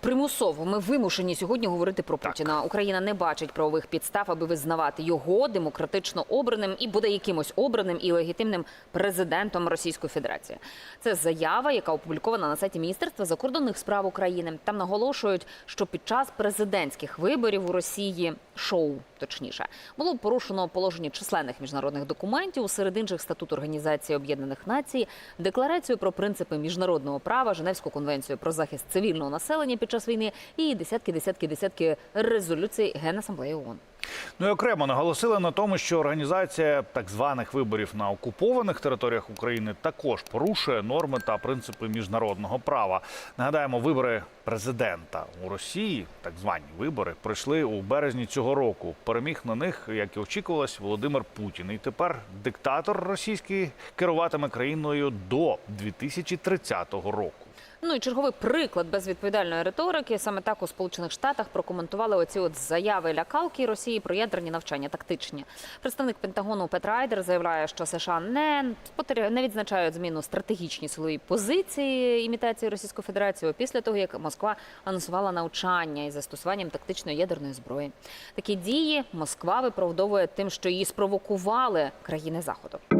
примусово. Ми вимушені сьогодні говорити про Путіна. Україна не бачить правових підстав, аби визнавати його демократично обраним і буде якимось обраним і легітимним президентом Російської Федерації. Це заява, яка опублікована на сайті Міністерства закордонних справ України. Там наголошують, що під час президентських виборів у Росії шоу, точніше, було порушено положення численних міжнародних документів, серед інших статут Організації Об'єднаних Націй, декларацію про принципи міжнародного права, Женевську конвенцію про захист цивільного населення під час війни і десятки, десятки, десятки резолюцій Генасамблеї ООН. Ну і окремо наголосили на тому, що організація так званих виборів на окупованих територіях України також порушує норми та принципи міжнародного права. Нагадаємо, вибори президента у Росії, так звані вибори, пройшли у березні цього року. Переміг на них, як і очікувалось, Володимир Путін. І тепер диктатор російський керуватиме країною до 2030 року. Ну і черговий приклад безвідповідальної риторики. Саме так у Сполучених Штатах прокоментували оці от заяви лякалки Росії про ядерні навчання тактичні. Представник Пентагону Пет Райдер заявляє, що США не не відзначають зміну стратегічній силовій позиції імітації Російської Федерації після того, як Москва анонсувала навчання із застосуванням тактичної ядерної зброї. Такі дії Москва виправдовує тим, що її спровокували країни Заходу.